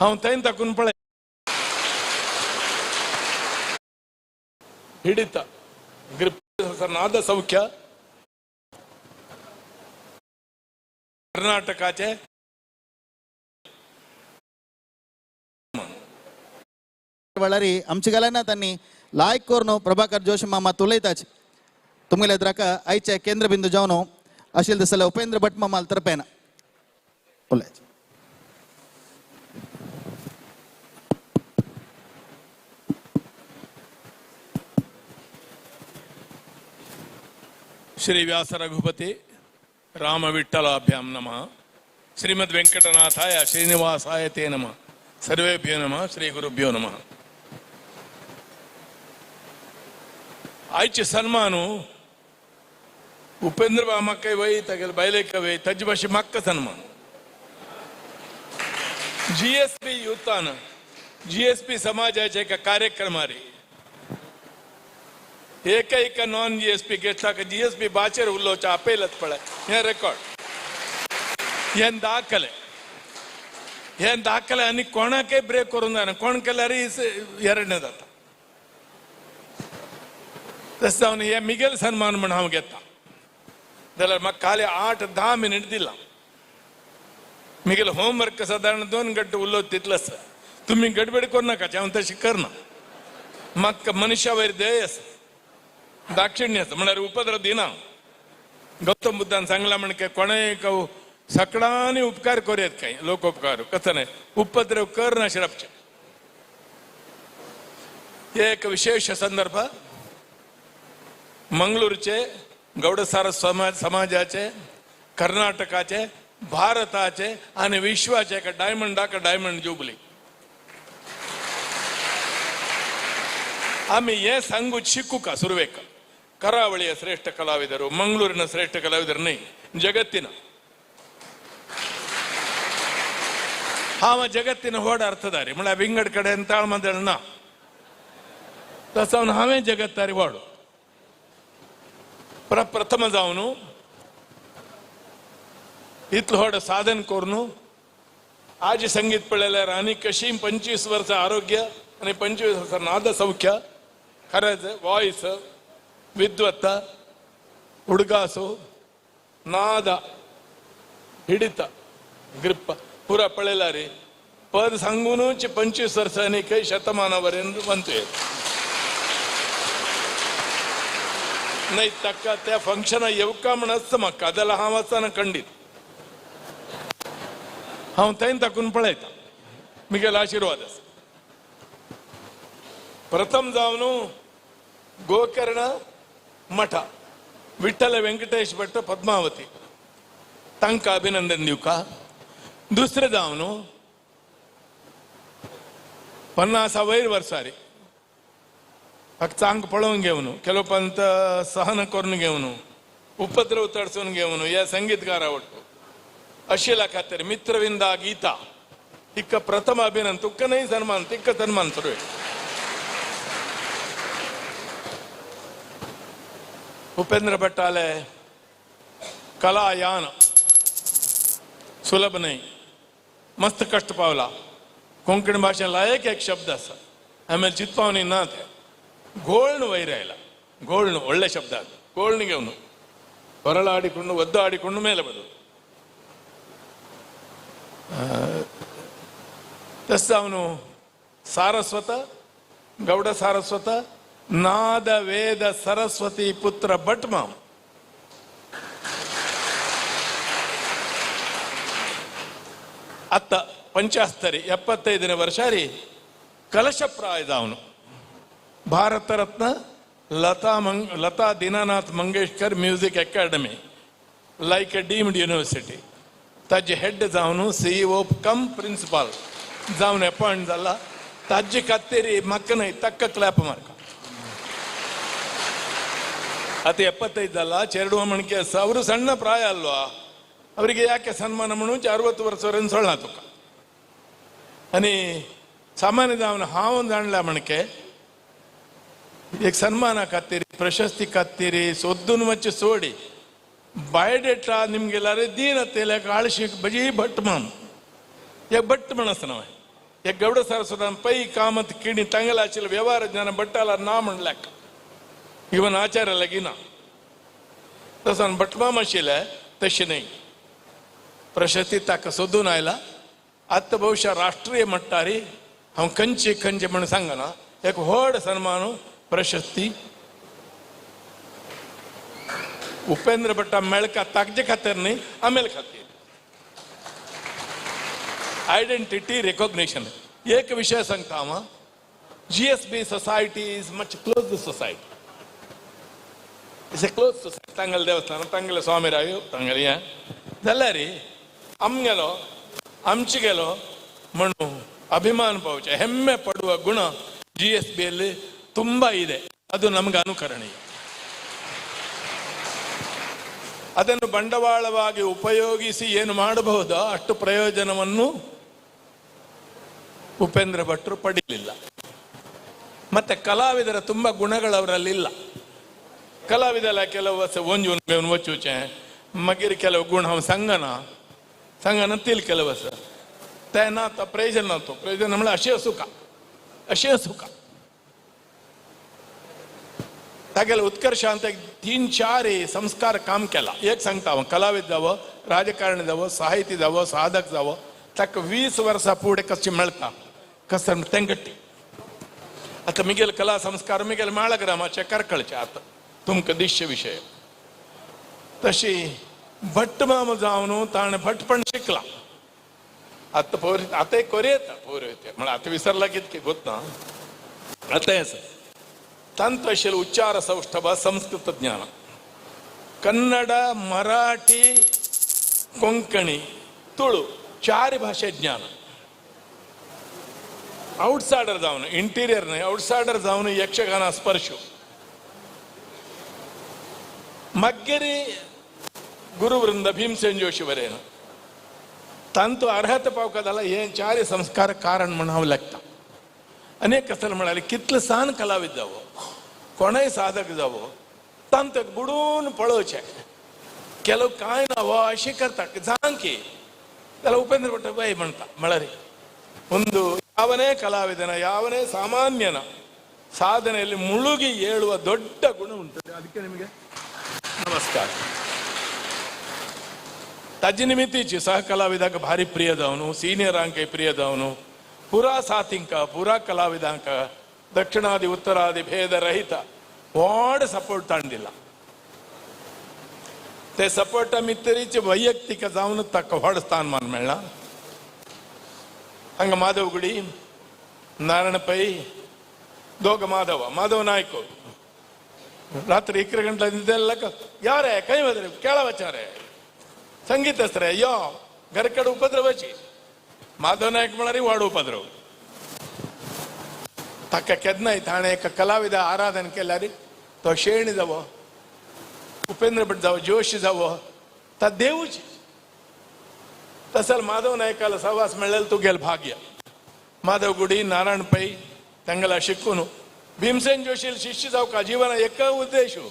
हांव थंय ताकून पळय ಹಿಡಿತ ಗ್ರಿಪ್ ನಾದ ಸೌಖ್ಯ कर्नाटकाचे वळरी आमची गलाना त्यांनी लायक कोरनो प्रभाकर जोशी मामा तुलयताच तुमगेले द्राक आयचे केंद्र बिंदू जावन आशिल्ले दिसले उपेंद्र भट मामाल तर्फेन उलयच ಶ್ರೀ ವ್ಯಾಸ ರಘುಪತಿ ರಾಮವಿಠಲಾಭ್ಯಾಂ ನಮಃ. ಶ್ರೀಮದ್ ವೆಂಕಟನಾಥಾಯ ಶ್ರೀನಿವಾಸಾಯ ತೇ ನಮಃ. ಸರ್ವೇಭ್ಯೋ ನಮಃ, ಶ್ರೀ ಗುರುಭ್ಯೋ ನಮಃ. ಆಯ್ಚೆ ಸನ್ಮಾನು, ಉಪೇಂದ್ರ ಬಾ ಮಕ್ಕೈ ವೈ ತಗಲ್ ಬಯಲೇಕವೇ ತಜ್ಜ ಭಾಷೆ ಮಕ್ಕ ಸನ್ಮಾನು. ಜಿ ಎಸ್ ಪಿ ಯುತ್ತಾನ ಜಿ ಎಸ್ ಪಿ ಸಮಾಜ ಕಾರ್ಯಕ್ರಮ ರೀ. ಏಕೈಕ ನಾನ್ ಜಿ ಎಸ್ ಪಿ ಗೆಟ್ಲಾಕ ಜಿ ಎಸ್ ಪಿ ಬಾಚೆರ್ ಉಲ್ಲೋಚ ಅಪೇಲತ್ಪಳೆ ಏನ್ ರೆಕಾರ್ಡ್ ಏನ್ ದಾಖಲೆ? ಏನ್ ದಾಖಲೆ? ಅನಿ ಕೊಣಕ್ಕೆ ಬ್ರೇಕ್ ಕೊರಂದಾನ ಕೊಣಕೆಲ್ಲರಿ ಎರಡನೇದತ್ತ ದಸ್ತ ಅವನು ಏ, ಮಿಗೆಲ್ ಸನ್ಮಾನ ಮಾಡ ಅವ ಗೆತ್ತ. ಇದೆಲ್ಲ ಮಕ್ಕ ಖಾಲಿ ಆಟ ದಾ ಮಿನಿಟ್ ದಿಲ್ಲ ಮಿಗಿಲ್ ಹೋಮ್ ವರ್ಕ್ ಸಾಧಾರಣ ದೋನ್ ಗಂಟೆ ಉಲ್ಲೋ ತಿತ್ಲಸ್. ತುಮ್ಮಿ ಗಡ್ಬೇಡಿ ಕೊರ್ನಾಕ ಅವಂತ ಶಿಕ್ಕರ್ನ ಮಕ್ಕ ಮನುಷ್ಯ ವೈರ್ ದೇಯಸ್. दाक्षिण्याचं म्हणल्यार उपद्रव दिना गौतम बुद्धान सांगला म्हणजे कोणेय कहू सकाळांनी उपकार करयत काही लोक उपकार कसं नाही उपद्रव कर ना शिरपचे एक विशेष संदर्भ मंगळूरचे गौडसार समाज समाजाचे कर्नाटकाचे भारताचे आणि विश्वाचे एका डायमंडाक डायमंड जुबली आम्ही हे सांगू शिकू का सुरवेक ಕರಾವಳಿಯ ಶ್ರೇಷ್ಠ ಕಲಾವಿದರು, ಮಂಗಳೂರಿನ ಶ್ರೇಷ್ಠ ಕಲಾವಿದರನ್ನೇ ಜಗತ್ತಿನ. ಹಾವ ಜಗತ್ತಿನ ಓಡಾಡ್ತದಾರೆ ಮಳೆ ವಿಂಗಡ್ ಕಡೆ ಅಂತ ಮಂದಣ್ಣ ಅವನು ಹಾವೇ ಜಗತ್ತಾರಿ ಓಡು ಪ್ರಪ್ರಥಮದ ಅವನು ಇತ್ಲು ಹೊಡ ಸಾಧನ್ ಕೋರ್ನು. ಆಜಿ ಸಂಗೀತ ಪಳ್ಳೆಲ್ಲ ರಾಣಿ ಕಶೀಂ ಪಂಚೀಸ್ ವರ್ಷ ಆರೋಗ್ಯ અને પંચવીસ નાદ સૌખ્ય ખરે છે વોઇસ वॉयस विद्वत्ता ಹುಡುಗಾಸು ನಾದ ಹಿಡಿತ ಗ್ರಿಪ್ಪ ಪೂರ ಪಳೆಲಾರಿ ಪದ ಸಂಗೂನೂಚಿ पंचवीस वर्सांनी काही शतमानापर्यंत बनतोय नाही तक्का त्या फंक्शना येवका म्हण आसता म्हाका जाल्यार हांव वचना खंडीत हांव थंय ताकून पळयता मिगेल आशिर्वाद आसा प्रथम जावन गोकर्ण ಮಠ. ವಿಠಲ ವೆಂಕಟೇಶ್ ಭಟ್ಟ ಪದ್ಮಾವತಿ. ತಂಕ ಅಭಿನಂದನ್ ದಿವಕ. ದುಸರದ ಅವನು. ಪನ್ನಾಸ ವೈರ್ ವರ್ಸಾರಿ. ಅಕ್ ಚಾಂಗ್ ಪಳವಂಗೆ ಅವನು. ಕೆಲವೊಂತ ಸಹನ ಕೊರ್ನಿಗೆ ಅವನು. ಉಪದ್ರವ ತಡ್ಸೋನ್ಗೆ ಅವನು. ಯಾ ಸಂಗೀತಗಾರ ಒಟ್ಟು. ಅಶೀಲ ಖಾತರಿ, ಮಿತ್ರವಿಂದ ಗೀತಾ. ಇಕ್ಕ ಪ್ರಥಮ ಅಭಿನಂತ ಉಕ್ಕನೈ ಸನ್ಮಾನ ತಿಕ್ಕ ಸನ್ಮಾನ ಸರ್ವೇ उपेंद्र भट्टाले कला यान सुलभ नाही मस्त कष्ट पावला कोंकणी भाषेन लायक एक शब्द आसा ಆಮೇಲೆ ಚಿತ್ಪಾವನಿ ना ते ಗೋಳ್ನ ವೈರ ಇಲ್ಲ ಗೋಳ್ನು ಒಳ್ಳೆ ಶಬ್ದ ಅದು ಗೋಳ್ನ ಗೆವನು ಹೊರಳಾಡಿಕೊಂಡು ಒದ್ದು ಆಡಿಕೊಂಡು ಮೇಲೆ ಬರೋದು ತಸ್ ಅವನು ಸಾರಸ್ವತ ಗೌಡ ಸಾರಸ್ವತ ನಾದ ವೇದ ಸರಸ್ವತಿ ಪುತ್ರ ಭಟ್ಮ ಅತ್ತ ಪಂಚಾಸ್ತರಿ ಎಪ್ಪತ್ತೈದನೇ ವರ್ಷ ರೀ ಕಲಶಪ್ರಾಯದ ಅವನು. Bharat Ratna Lata ಮಂಗ್, Lata Dinanath Mangeshkar music academy, like a deemed university. ತಜ್ head ಜಾವನು ಸಿ ಸಿಇಒ ಕಮ್ ಪ್ರಿನ್ಸಿಪಾಲ್. ಜಾವ್ನು ಅಪಾಯಿಂಟ್ ಅಲ್ಲ, ತಜ್ಜಿ ಕತ್ತಿರಿ ಮಕ್ಕನ ತಕ್ಕ ಕ್ಲಾಪ್ ಮಾರ್ಕ. ಆತ ಎಪ್ಪತ್ತೈದಲ್ಲ ಚೆರಡುವ ಮಣಿಕೆ ಅವರು ಸಣ್ಣ ಪ್ರಾಯ ಅಲ್ವಾ? ಅವರಿಗೆ ಯಾಕೆ ಸನ್ಮಾನ ಮಣುಂಚಿ ಅರವತ್ತು ವರ್ಷವರೆನ್ನು ಸೊಳ್ಳ ತುಕ. ಅನಿ ಸಾಮಾನ್ಯದ ಅವನು ಹಾವೊಂದು ಅಣ್ಲ ಮಣಕೆ. ಈಗ ಸನ್ಮಾನ ಕತ್ತೀರಿ, ಪ್ರಶಸ್ತಿ ಕತ್ತೀರಿ ಸೊದ್ದುನು ಮಚ್ಚಿ ಸೋಡಿ. ಬಯೋಡೇಟ ನಿಮ್ಗೆಲ್ಲಾರ ದೀನತೆ ಲೆಕ್ಕ ಆಳಿಸಿ ಬಜಿ, ಭಟ್ ಮಾಮ್ ಈಗ ಭಟ್ ಮನಸ್ಸು ನಾವೆ ಗೌಡ ಸರಸ್ವತ ಪೈ, ಕಾಮತ್, ಕಿಣಿ, ತಂಗಲಾಚಿಲ್, ವ್ಯವಹಾರ ಜ್ಞಾನ ಭಟ್ಟಾಲ ನಾ ಮಣ ಇವನ್ ಆಚಾರ लगीना तसन बटमा माशिले तशी नाही प्रशस्ती ताका सोदून आयला आत्ता ಬಹುಶಃ ರಾಷ್ಟ್ರೀಯ ಮಟ್ಟಾರಿ हांव खंयची खंयचे म्हण सांगना एक व्हड सन्मान प्रशस्ती उपेंद्र भट्टा मेळका ताकजे खातीर न्ही आमेल खातीर आयडेंटिटी रिकॉग्निशन एक विषय सांगता हांव GSB society is much close society is a close to Thangal ದೇವಸ್ಥಾನ ತಂಗಲ ಸ್ವಾಮಿರಾಯು ತಂಗಲಿಯ ದಲ್ಲರಿ ಅಮ್ಗೆಲೋ ಅಂಚಿಗೆಲೋ ಮಣ್ಣು ಅಭಿಮಾನ ಪೌಚ ಹೆಮ್ಮೆ ಪಡುವ ಗುಣ ಜಿ ಎಸ್ ಬಿ ಅಲ್ಲಿ ತುಂಬ ಇದೆ. ಅದು ನಮ್ಗೆ ಅನುಕರಣೀಯ. ಅದನ್ನು ಬಂಡವಾಳವಾಗಿ ಉಪಯೋಗಿಸಿ ಏನು ಮಾಡಬಹುದೋ ಅಷ್ಟು ಪ್ರಯೋಜನವನ್ನು ಉಪೇಂದ್ರ ಭಟ್ರು ಪಡೀಲಿಲ್ಲ. ಮತ್ತೆ ಕಲಾವಿದರ ತುಂಬ ಗುಣಗಳವರಲ್ಲಿಲ್ಲ. ಅವರಲ್ಲಿ ಇಲ್ಲ ಕಲಾವಿದಲ ಕೆಲವು ವಸ ಒಂಜು ಮೇವನ್ ವಚ್ಚುಚೆ ಮಗಿರಿ ಕೆಲವು ಗುಣ ಅವ ಸಂಗನ ಸಂಗನ ತಿಲ್ ಕೆಲವು ವಸ ತೇನಾತ ಪ್ರಯೋಜನ तो प्रयोजन म्हणजे अशें सुका अशें सुका तागेले उत्कर्शांत एक तीन चार हे संस्कार काम केला एक सांगता हांव कलावीद जावो राजकारणी जावो साहिती जावो साधक जावो ताका वीस वर्सां फुडें कशें मेळटा कसं तेंगट्टी आता मिगेल कला संस्कार मिगेल माळग्रामाचे करकळचे आता तुमकां दिश्य विशय तशी भट्ट माम जावन ताण भटपण शिकला. आता पोर आता एक कोर येता पोर येता म्हण आता विसरला कितके गोत ना आता येस तंत्रशील उच्चार सौष्ठभ संस्कृत ज्ञान. कन्नड मराठी कोंकणी तुळू चार भाषे ज्ञान. आउटसायडर जावन इंटिरियर नाही आउटसायडर जावन यक्षगाना स्पर्श. ಮಗ್ಗೆರಿ ಗುರುವೃಂದ ಭೀಮಸೇನ್ ಜೋಶಿವರೇನ ತಂತು ಅರ್ಹತೆ ಪಾವಕದಲ್ಲ ಏನ್ ಚಾರಿ ಸಂಸ್ಕಾರ ಕಾರಣ ಮಣಾವು ಲೆಕ್ಕ. ಅನೇಕ ಸಲ ಮಾಡಲಿ ಕಿತ್ಲ ಸಾನ್ ಕಲಾವಿದ್ದವು ಕೊನೆ ಸಾಧಕದವು, ತಂತ ಬುಡೂನ್ ಪಳೋಚೆ, ಕೆಲವು ಕಾಯಿನ ಅವಶ್ಯಕತ ಜಾಂಕಿ, ಎಲ್ಲ ಉಪೇಂದ್ರ ಭಟ್ಟ ಬೈ ಮಣ್ತ ಮಳರಿ. ಒಂದು ಯಾವನೇ ಕಲಾವಿದನ, ಯಾವನೇ ಸಾಮಾನ್ಯನ ಸಾಧನೆಯಲ್ಲಿ ಮುಳುಗಿ ಏಳುವ ದೊಡ್ಡ ಗುಣ ಉಂಟು. ಅದಕ್ಕೆ ನಿಮಗೆ ನಮಸ್ಕಾರ ತಜ್ಜಿ ನಿಮಿತ್ತೀಚಿ ಸಹ ಕಲಾವಿದಾಗ ಭಾರಿ ಪ್ರಿಯದವನು ಸೀನಿಯರ್ ಅಂಕೆ ಪ್ರಿಯದವನು ಪುರಾ ಸಾತಿಂಕ ಪುರಾ ಕಲಾವಿದಾಂಕ ದಕ್ಷಿಣಾದಿ ಉತ್ತರಾದಿ ಭೇದ ರಹಿತ ವಾಡ್ ಸಪೋರ್ಟ್ ತಾಂಡಿಲ್ಲ ते सपोर्ट मित्रीचे वैयक्तिक जावन ताका व्हड स्थानमान मेळ्ळा हांगा माधव गुडी नारायण पै दोग माधव माधव नायक रात्री ರಾತ್ರಿ ಗಂಟೆ ಇದೆಲ್ಲ ಯಾರೇ ಕೈ ಬದ್ರಿ ಕೇಳವಚಾರೆ. ಸಂಗೀತಸ್ತ್ರೆ ಯೋ घरकडे उपद्रवाची माधव नायक म्हणारी वाड उपद्रव ताका केदनाय ताणें एका कलाविदा आराधन केल्यार तो शेण जावो उपेन्द्र भट जावो जोशी जावो ता देवूच तसल माधव नायकाला सहवास मेळ्ळेलो तुगेल भाग्य माधव गुडी नारायण पै तांगेला शिकून భీమసేన్ జోషిలు శిష్యుదవక జీవన ఎక్క ఉద్దేశం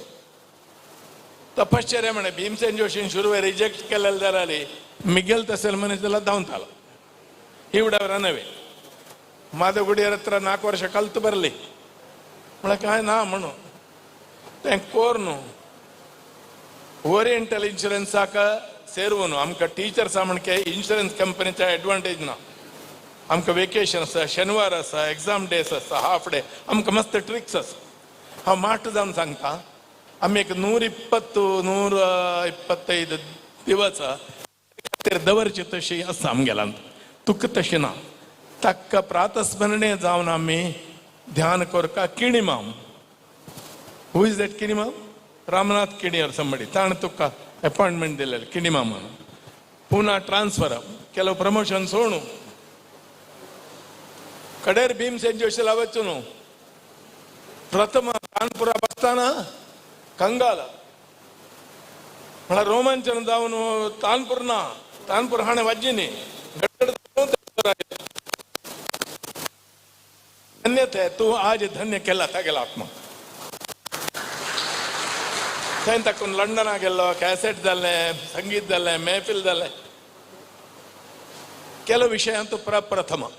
ತಪಶ್ಚರ್ಯ ಮಾಡ ಭೀಮಸೇನ್ ಜೋಶಿನ ಶುರುವೆ ರಿಜೆಕ್ಟ್ ಕೆಲಲ್ ದರಾಲಿ ಮಿಗ್ಗೆಲ್ ತಸಲ್ ಮನಸ್ಸೆಲ್ಲ ದಾವಂತಾಲ ಇವಡವರ ನವೆ ಮಾದಗುಡಿಯರ ಹತ್ರ ನಾಲ್ಕು ವರ್ಷ ಕಲ್ತು ಬರಲಿ ಕಾಯ್ ನಾ ಮಣ್ಣು ತೆಂಗ್ ಕೋರ್ನು ಓರಿಯೆಂಟಲ್ ಇನ್ಶೂರೆನ್ಸ್ ಸಾಕ ಸೇರುವನು ಅಮ್ಕ ಟೀಚರ್ ಸಾಮಣಕ್ಕೆ ಇನ್ಶೂರೆನ್ಸ್ ಕಂಪನಿ ಅಡ್ವಾಂಟೇಜ್ ನಾವು आमकां वेकेशन आसा शेनवार आसा एग्जाम डेज आसा हाफ डे आमकां मस्त ट्रिक्स आसा हांव माट जावन सांगता आमी एक ನೂರ ಇಪ್ಪತ್ತು ನೂರ ಇಪ್ಪತ್ತೈದು ದಿವಸ दवरचे तशी आसा आमगेल्यान तुका तशें ना. ताका प्रातस्मरणे जावन आमी ध्यान करता किणिमाम हू इज दॅट किणिमाम रामनाथ किणीयर संबडी ताण तुका अपॉइंटमेंट दिलेले किणिमा म्हणून पुना ट्रान्सफर केलो प्रमोशन सोडू કડેર ભીમસેન જોશી લાવચ્ચુનું ಪ್ರಥಮ ಕಾನ್ಪುರ ಬಸ್ತಾನ, ಕಂಗಾಲ. ಬಹಳ ರೋಮಾಂಚನದ ಅವನು ತಾನ್ಪುರ್ನ, ತಾನ್ಪುರ ಹಣೆ ವಜ್ಜಿನಿ. ಧನ್ಯತೆ, ತು ಆಜ್ ಧನ್ಯ ಕೆಲ್ಲ ತಗೆಲ್ಲ ಆತ್ಮ. ಸೈನ್ ತಕ್ಕೊಂಡು ಲಂಡನ್ ಆಗೆಲ್ಲೋ, ಕ್ಯಾಸೆಟ್ದಲ್ಲೇ, ಸಂಗೀತದಲ್ಲೇ, ಮೇಫಿಲ್ದಲ್ಲೇ. ಕೆಲವು ವಿಷಯ ಅಂತೂ ಪ್ರಪ್ರಥಮ.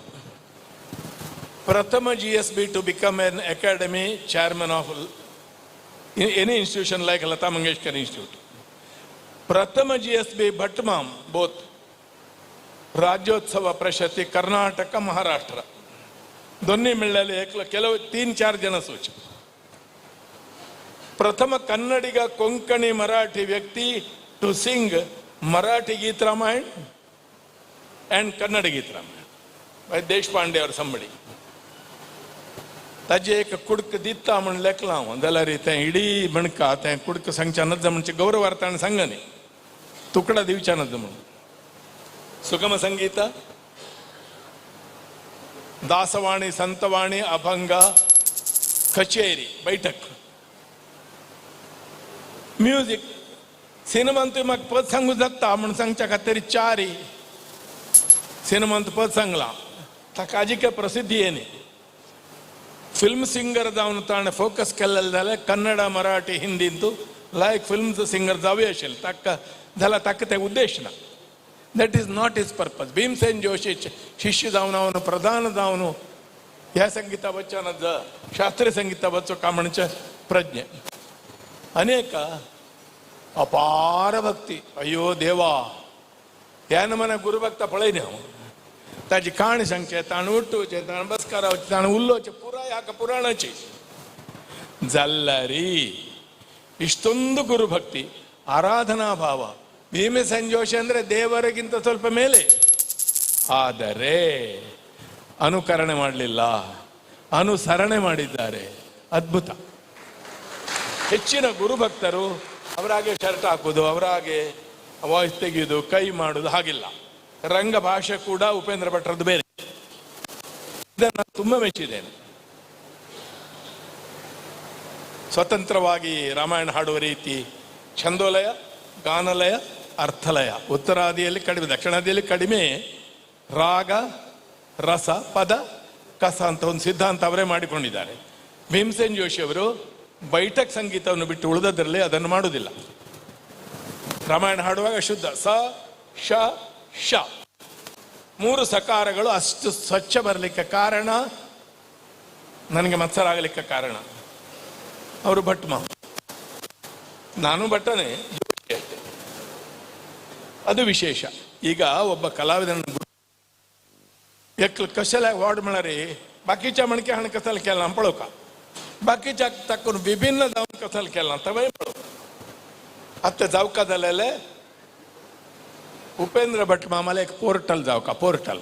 ಪ್ರಥಮ G S B to become an academy chairman of any institution like Lata Mangeshkar institute ಪ್ರಥಮ ಜಿ ಎಸ್ ಬಿ ಭಟ್ಮಾಮ್ ಬೋತ್ ರಾಜ್ಯೋತ್ಸವ ಪ್ರಶಸ್ತಿ ಕರ್ನಾಟಕ ಮಹಾರಾಷ್ಟ್ರ ದೊನ್ನಿ ಮಿಳ್ಳಲ್ಲಿ ಏಕಲ- ಕೆಲವು ತೀನ್ ಚಾರ್ ಜನ ಸೂಚಿ ಪ್ರಥಮ ಕನ್ನಡಿಗ ಕೊಂಕಣಿ ಮರಾಠಿ ವ್ಯಕ್ತಿ to sing Marathi Geet Ramayan and Kannada Geet Ramayan by Deshpande ಅವ್ರ ಸಂಬಡಿ ताजे एक कुडक दिता म्हण लेखला हांव. जाल्यार तें इडी म्हणका तें कुडक सांगच्या नज म्हणजे गौरवार्थान सांगा न्ही तुकडा दिवच्या नज म्हणून. सुगम संगीत. दासवाणी संतवाणी अभंगा कचेरी बैठक. म्युझिक. सिनेमान तुवें म्हाका पद सांगू जाता म्हूण सांगच्या खातीर चारी. सिनेमान पद सांगलां. ताका अजिका प्रसिद्धी येणी. ಫಿಲ್ಮ್ ಸಿಂಗರ್ದವನು ತಾಣ ಫೋಕಸ್ ಕಲ್ಲಲ್ದಲ್ಲ ಕನ್ನಡ, ಮರಾಠಿ ಹಿಂದಿಂತು ಲೈಕ್ ಫಿಲ್ಮ್ಸ್ ಸಿಂಗರ್ದ ಅವೇಶಲ್ ತಕ್ಕ, ಇದೆಲ್ಲ ತಕ್ಕತೆ ಉದ್ದೇಶನ. That is not is purpose Bhimsen Joshi ಶಿಷ್ಯದವನವನು ಪ್ರಧಾನದವನು ಯಾ ಸಂಗೀತ ಬಚ್ಚನದ ಶಾಸ್ತ್ರೀಯ ಸಂಗೀತ ಬಚ್ಚೋ ಕಾಮಣಚ ಪ್ರಜ್ಞೆ. ಅನೇಕ ಅಪಾರ ಭಕ್ತಿ. ಅಯ್ಯೋ ದೇವಾ, ಯಾನ ಮನ ಗುರುಭಕ್ತ ಪಳೈನೆ ಅವನು ತಾಜಿ ಕಾಣಿ ಸಂಖ್ಯೆ ತಾನು ಹುಟ್ಟು ತಾನು ಬಸ್ಕಾರ ತಾನು ಉಲ್ಲೋಚ ಪೂರ ಯಾಕೆ ಪುರಾಣಚಿ ಜಲ್ಲರಿ, ಇಷ್ಟೊಂದು ಗುರುಭಕ್ತಿ, ಆರಾಧನಾ ಭಾವ, ಭೀಮೆ ಸಂಜೋಷ ಅಂದ್ರೆ ದೇವರಿಗಿಂತ ಸ್ವಲ್ಪ ಮೇಲೆ. ಆದರೆ, ಅನುಕರಣೆ ಮಾಡಲಿಲ್ಲ, ಅನುಸರಣೆ ಮಾಡಿದ್ದಾರೆ. ಅದ್ಭುತ. ಹೆಚ್ಚಿನ ಗುರುಭಕ್ತರು ಅವರಾಗೆ ಶರ್ಟ್ ಹಾಕುದು, ಅವರಾಗೆ ವಾಯ್ಸ್ ತೆಗೆಯೋದು, ಕೈ ಮಾಡುದು, ಹಾಗಿಲ್ಲ. ರಂಗ ಭಾಷೆ ಕೂಡ ಉಪೇಂದ್ರ ಭಟ್ರದ್ದು ಬೇರೆ. ಇದನ್ನು ತುಂಬ ಮೆಚ್ಚಿದ್ದೇನೆ. ಸ್ವತಂತ್ರವಾಗಿ ರಾಮಾಯಣ ಹಾಡುವ ರೀತಿ ಛಂದೋಲಯ, ಗಾನಲಯ, ಅರ್ಥಲಯ. ಉತ್ತರಾದಿಯಲ್ಲಿ ಕಡಿಮೆ ದಕ್ಷಿಣಾದಿಯಲ್ಲಿ ಕಡಿಮೆ ರಾಗ, ರಸ, ಪದ, ಕಸ ಅಂತ ಒಂದು ಸಿದ್ಧಾಂತ ಅವರೇ ಮಾಡಿಕೊಂಡಿದ್ದಾರೆ. ಭೀಮಸೇನ್ ಜೋಶಿ ಅವರು ಬೈಠಕ್ ಸಂಗೀತವನ್ನು ಬಿಟ್ಟು ಉಳಿದದ್ರಲ್ಲಿ ಅದನ್ನು ಮಾಡುವುದಿಲ್ಲ. ರಾಮಾಯಣ ಹಾಡುವಾಗ ಶುದ್ಧ, ಸ, ಶ ಶ. ಮೂರು ಸಕಾರಗಳು ಅಷ್ಟು ಸ್ವಚ್ಛ ಬರಲಿಕ್ಕೆ ಕಾರಣ. ನನಗೆ ಮತ್ಸರ ಆಗಲಿಕ್ಕೆ ಕಾರಣ. ಅವರು ಭಟ್ ಮಾ. ನಾನು ಭಟ್ಟನೇ ಅದು ವಿಶೇಷ. ಈಗ ಒಬ್ಬ ಕಲಾವಿದನ ಎಕ್ಲ ಕಸಲ ವಾರ್ಡ್ ಮಾಡಾರಿ ಬಾಕಿ ಚಾ ಮಣಕೆ ಹಣ ಕಸಲ್ ಕೇಳ ಪಳೋಕ ಬಾಕಿ ಚಾ ತಕ್ಕ ವಿಭಿನ್ನ ದವನ್ ಕಸಲ್ ಕೇಳ ತವೇ ಪಳೋಕ ಅತ್ತ ಜವಕದಲ್ಲೆಲ್ಲ ಉಪೇಂದ್ರ ಭಟ್ ಮಾಮಲೆ ಪೋರ್ಟಲ್ ದವಕ, ಪೋರ್ಟಲ್.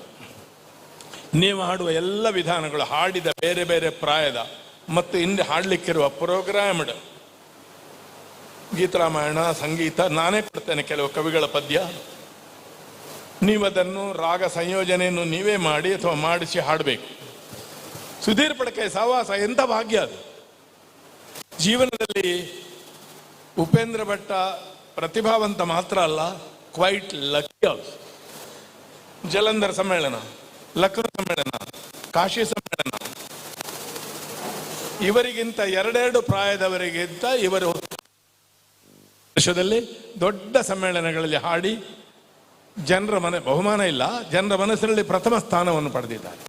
ನೀವು ಹಾಡುವ ಎಲ್ಲ ವಿಧಾನಗಳು ಹಾಡಿದ ಬೇರೆ ಬೇರೆ ಪ್ರಾಯದ ಮತ್ತು ಇಲ್ಲಿ ಹಾಡಲಿಕ್ಕಿರುವ ಪ್ರೋಗ್ರಾಮ್ಡ್ ಗೀತರಾಮಾಯಣ, ಸಂಗೀತ ನಾನೇ ಕೊಡ್ತೇನೆ ಕೆಲವು ಕವಿಗಳ ಪದ್ಯ. ನೀವದನ್ನು ರಾಗ ಸಂಯೋಜನೆಯನ್ನು ನೀವೇ ಮಾಡಿ ಅಥವಾ ಮಾಡಿಸಿ ಹಾಡಬೇಕು. ಸುಧೀರ್ ಪಡಕೆ ಸಹವಾಸ ಎಂಥ ಭಾಗ್ಯ ಅದು. ಜೀವನದಲ್ಲಿ ಉಪೇಂದ್ರ ಭಟ್ಟ ಪ್ರತಿಭಾವಂತ ಮಾತ್ರ ಅಲ್ಲ ಕ್ವೈಟ್ ಲಕ್ಕಿ ಆಲ್ಸೋ ಜಲಂಧರ್ ಸಮ್ಮೇಳನ, ಲಕ್ನೋ ಸಮ್ಮೇಳನ, ಕಾಶಿ ಸಮ್ಮೇಳನ ಇವರಿಗಿಂತ ಎರಡೆರಡು ಪ್ರಾಯದವರಿಗಿಂತ ಇವರು ವರ್ಷದಲ್ಲಿ ದೊಡ್ಡ ಸಮ್ಮೇಳನಗಳಲ್ಲಿ ಹಾಡಿ ಜನರ ಮನೆ, ಬಹುಮಾನ ಇಲ್ಲ, ಜನರ ಮನಸ್ಸಿನಲ್ಲಿ ಪ್ರಥಮ ಸ್ಥಾನವನ್ನು ಪಡೆದಿದ್ದಾರೆ.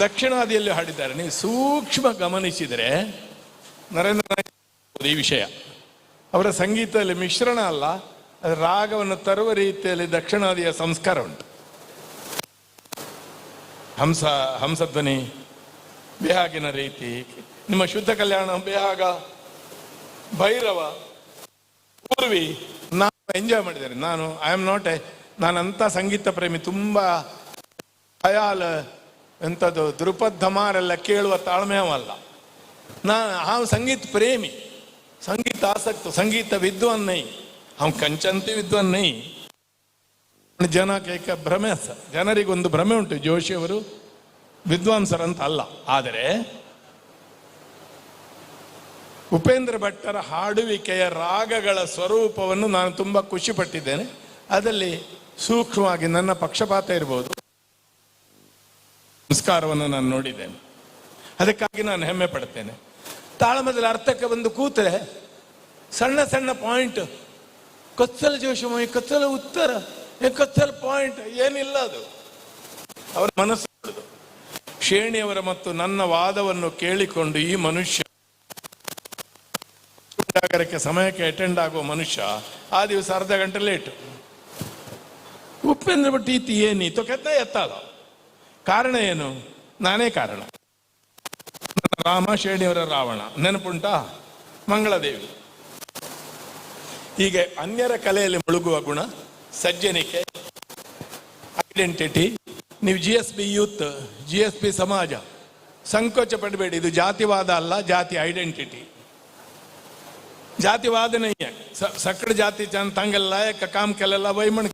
ದಕ್ಷಿಣಾದಿಯಲ್ಲಿ ಹಾಡಿದ್ದಾರೆ. ನೀವು ಸೂಕ್ಷ್ಮ ಗಮನಿಸಿದರೆ ನರೇಂದ್ರ ಈ ವಿಷಯ. ಅವರ ಸಂಗೀತದಲ್ಲಿ ಮಿಶ್ರಣ ಅಲ್ಲ ರಾಗವನ್ನು ತರುವ ರೀತಿಯಲ್ಲಿ ದಕ್ಷಿಣಾದಿಯ ಸಂಸ್ಕಾರ ಉಂಟು. ಹಂಸ, ಹಂಸಧ್ವನಿ ಬೇಹಾಗಿನ ರೀತಿ. ನಿಮ್ಮ ಶುದ್ಧ ಕಲ್ಯಾಣ ಬೇಹಾಗ, ಭೈರವ, ಪೂರ್ವಿ ನಾನು ಎಂಜಾಯ್ ಮಾಡಿದ್ದೇನೆ. ನಾನು ಐ ಆಮ್ ನಾಟ್ ಎ ನಾನಂಥ ಸಂಗೀತ ಪ್ರೇಮಿ, ತುಂಬಾ ಖಯಾಲ್ ಎಂಥದ್ದು ಧ್ರುಪದ್ ಧಮಾರೆಲ್ಲ ಕೇಳುವ ತಾಳ್ಮೆಯವಲ್ಲ. ಅಲ್ಲ ನಾ ಹಾವು ಸಂಗೀತ ಪ್ರೇಮಿ, ಸಂಗೀತ ಆಸಕ್ತ, ಸಂಗೀತ ವಿದ್ವಾನ್ ನೈ ಹಾವು ಕಂಚಂತಿ ವಿದ್ವಾನ್ ನೈ ಜನ ಕೈಕ ಭ್ರಮೆ ಜನರಿಗೊಂದು ಭ್ರಮೆ ಉಂಟು. ಜೋಶಿಯವರು ವಿದ್ವಾಂಸರಂತ ಅಲ್ಲ ಆದರೆ, ಉಪೇಂದ್ರ ಭಟ್ಟರ ಹಾಡುವಿಕೆಯ ರಾಗಗಳ ಸ್ವರೂಪವನ್ನು ನಾನು ತುಂಬ ಖುಷಿಪಟ್ಟಿದ್ದೇನೆ. ಅದರಲ್ಲಿ ಸೂಕ್ಷ್ಮವಾಗಿ ನನ್ನ ಪಕ್ಷಪಾತ ಇರಬಹುದು ಸಂಸ್ಕಾರವನ್ನು ನಾನು ನೋಡಿದ್ದೇನೆ. ಅದಕ್ಕಾಗಿ ನಾನು ಹೆಮ್ಮೆ ಪಡ್ತೇನೆ. ತಾಳಮದಲ್ಲಿ ಅರ್ಥಕ್ಕೆ ಬಂದು ಕೂತ್ರೆ, ಸಣ್ಣ ಸಣ್ಣ ಪಾಯಿಂಟ್ ಕತ್ತಲ ಜೋಶಿಮಯ, ಕತ್ತಲ ಉತ್ತರ, ಕತ್ತಲ ಪಾಯಿಂಟ್ ಏನಿಲ್ಲ ಅದು. ಅವರ ಮನಸ್ಸು ಶೇಣಿಯವರ ಮತ್ತು ನನ್ನ ವಾದವನ್ನು ಕೇಳಿಕೊಂಡು ಈ ಮನುಷ್ಯ ಜಾಗರಕ್ಕೆ ಸಮಯಕ್ಕೆ ಅಟೆಂಡ್ ಆಗುವ ಮನುಷ್ಯ, ಆ ದಿವಸ ಅರ್ಧ ಗಂಟೆ ಲೇಟ್ ಉಪೇಂದ್ರ ಭಟ್ ಈತಿ ಏನಿತ್ತು ಕೆತ್ತ ಎತ್ತಾದ ಕಾರಣ ಏನು? ನಾನೇ ಕಾರಣ. ರಾಮ ಶೇಣಿಯವರ ರಾವಣ. ನೆನಪುಂಟಾ? ಮಂಗಳದೇವಿ. ಹೀಗೆ ಅನ್ಯರ ಕಲೆಯಲ್ಲಿ ಮುಳುಗುವ ಗುಣ, ಸಜ್ಜನಿಕೆ ಐಡೆಂಟಿಟಿ ನೀವು G S B youth G S B ಸಮಾಜ ಸಂಕೋಚ ಪಡಬೇಡಿ ಇದು ಜಾತಿವಾದ ಅಲ್ಲ, ಜಾತಿ ಐಡೆಂಟಿಟಿ ಜಾತಿವಾದನೇ ಸಕ್ಕಡ ಜಾತಿ ಚಂದ ತಂಗಲ್ಲ ಯಾಕ ಕಾಮ್ ಕೆಲ್ಲ ವೈಮಣ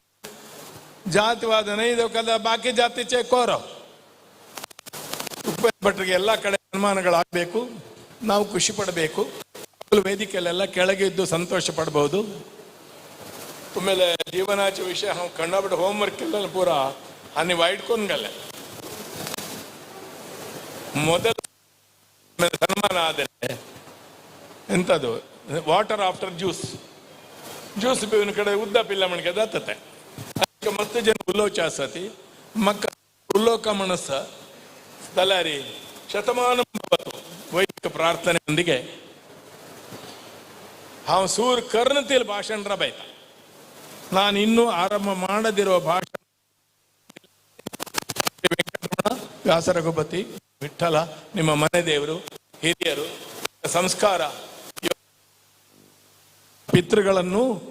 ಜಾತಿವಾದನೇ ಇದು ಕದ, ಬಾಕಿ ಜಾತಿ ಚೇ ಕೋರೋ. ಭಟ್ರಿಗೆ ಎಲ್ಲ ಕಡೆ ಸನ್ಮಾನಗಳಾಗಬೇಕು. ನಾವು ಖುಷಿ ಪಡಬೇಕು. ವೇದಿಕೆಯಲ್ಲೆಲ್ಲ ಕೆಳಗೆ ಇದ್ದು ಸಂತೋಷ ಪಡ್ಬೋದು. ಆಮೇಲೆ ಜೀವನಾಚ ವಿಷಯ ಬಿಟ್ಟು ಹೋಮ್ ವರ್ಕ್ ಎಲ್ಲ ಪೂರಾ ನೀವು ಇಟ್ಕೊಂಡ್ಗಲ್ಲ ಮೊದಲ ಸನ್ಮಾನ ಆದರೆ ಎಂಥದ್ದು ವಾಟರ್ ಆಫ್ಟರ್ ಜ್ಯೂಸ್ ಜ್ಯೂಸ್ ಬೇವಿನ ಕಡೆ ಉದ್ದ ಪಿಲ್ಲ ದತ್ತತೆ ಅದಕ್ಕೆ ಮತ್ತೆ ಜನ ಉಲ್ಲೋಚಾಸತಿ ಮಕ್ಕ ಉಲ್ಲೋಕ ಮನಸ್ಸ, ತಲಾರಿ ಶತಮಾನ ವೈದಿಕ ಪ್ರಾರ್ಥನೆಯೊಂದಿಗೆ ಹಾವು ಸೂರ್ ಕರ್ಣತಿಯಲ್ಲಿ ಭಾಷಣ ಬೈತ. ನಾನು ಇನ್ನೂ ಆರಂಭ ಮಾಡದಿರುವ ಭಾಷಣ ವೆಂಕಟರಮಣ ವ್ಯಾಸರಘುಪತಿ ವಿಠಲ ನಿಮ್ಮ ಮನೆ ದೇವರು, ಹಿರಿಯರು, ಸಂಸ್ಕಾರ, ಪಿತೃಗಳನ್ನು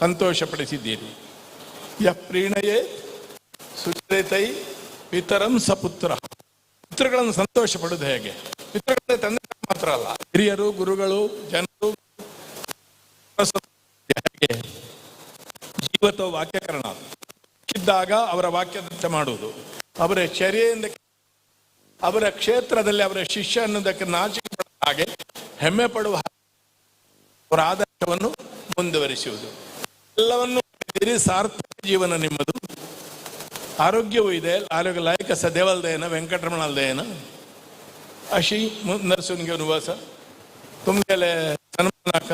ಸಂತೋಷಪಡಿಸಿದ್ದೀರಿ. ಯ ಪ್ರೀಣಯೇ ಸುಚರಿತೈ ಪಿತರಂ ಸಪುತ್ರ. ಪಿತೃಗಳನ್ನು ಸಂತೋಷ ಪಡೋದು ಹೇಗೆ? ಪಿತೃಗಳ ತಂದೆ ಮಾತ್ರ ಅಲ್ಲ. ಹಿರಿಯರು, ಗುರುಗಳು, ಜನರು, ಹೇಗೆ? ಜೀವತ ವಾಕ್ಯಕರಣ. ಇದ್ದಾಗ ಅವರ ವಾಕ್ಯದಂತೆ ಮಾಡುವುದು. ಅವರ ಚರ್ಯೆಯಿಂದ ಅವರ ಕ್ಷೇತ್ರದಲ್ಲಿ ಅವರ ಶಿಷ್ಯ ಅನ್ನೋದಕ್ಕೆ ನಾಚಿಕೆ ಹಾಗೆ ಹೆಮ್ಮೆ ಪಡುವ ಅವರ ಆದರ್ಶವನ್ನು ಮುಂದುವರಿಸುವುದು. ಎಲ್ಲವನ್ನು ಸಾರ್ಥಕ ಜೀವನ ನಿಮ್ಮದು. ಆರೋಗ್ಯವೂ ಇದೆ. ಆರೋಗ್ಯ ಲಾಯಕ ಸ ದೇವಲ್ದೇನ ವೆಂಕಟರಮಣಲ್ದೇನ ಅಶಿ ನರಸುನ್ಗೆ ನಿವಾಸ ತುಂಗೆಲೆ ಸನ್ಮಾನಕ.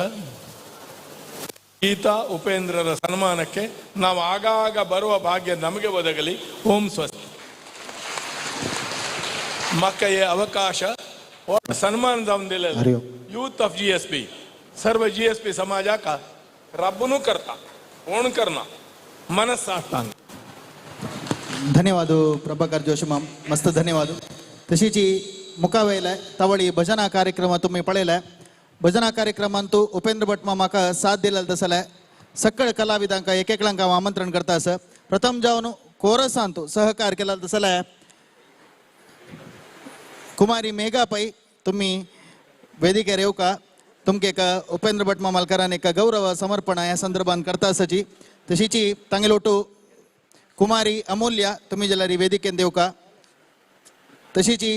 ಗೀತಾ ಉಪೇಂದ್ರರ ಸನ್ಮಾನಕ್ಕೆ ನಾವು ಆಗಾಗ ಬರುವ ಭಾಗ್ಯ ನಮಗೆ ಒದಗಲಿ. ಓಂ ಸ್ವಸ್ತಿ. ಮಕ್ಕಳಿಗೆ ಅವಕಾಶ ಒಟ್ಟು ಸನ್ಮಾನದ ಒಂದಿಲ್ಲ ಹರಿಯೋ. Youth of G S P serve G S P समाजा का रबनू करता ओण करना मनस साठतांग धन्यवाद प्रभाकर जोशी माम मस्त धन्यवाद तशीची मुखावेला तवळी भजना कार्यक्रम तुम्ही पळयला भजना कार्यक्रम ಅಂತೂ ಉಪೇಂದ್ರ ಭಟ್ ಮಾಮಾಕ साथ दिलेला तसला सकळ कलाविदांका एक एकलांका हांव आमंत्रण करता सर प्रथम जावन कोरसांतू सहकार केला तसला कुमारी मेघापाई మేఘాపై తుమ్మి का तुमके एका उपेंद्र भट मामलकारान एका गौरव समर्पण ह्या संदर्भात करता सची तशीची तांगे लोटू कुमारी अमूल्य तुम्ही जेल्हा वेदिकेन देवका तशीची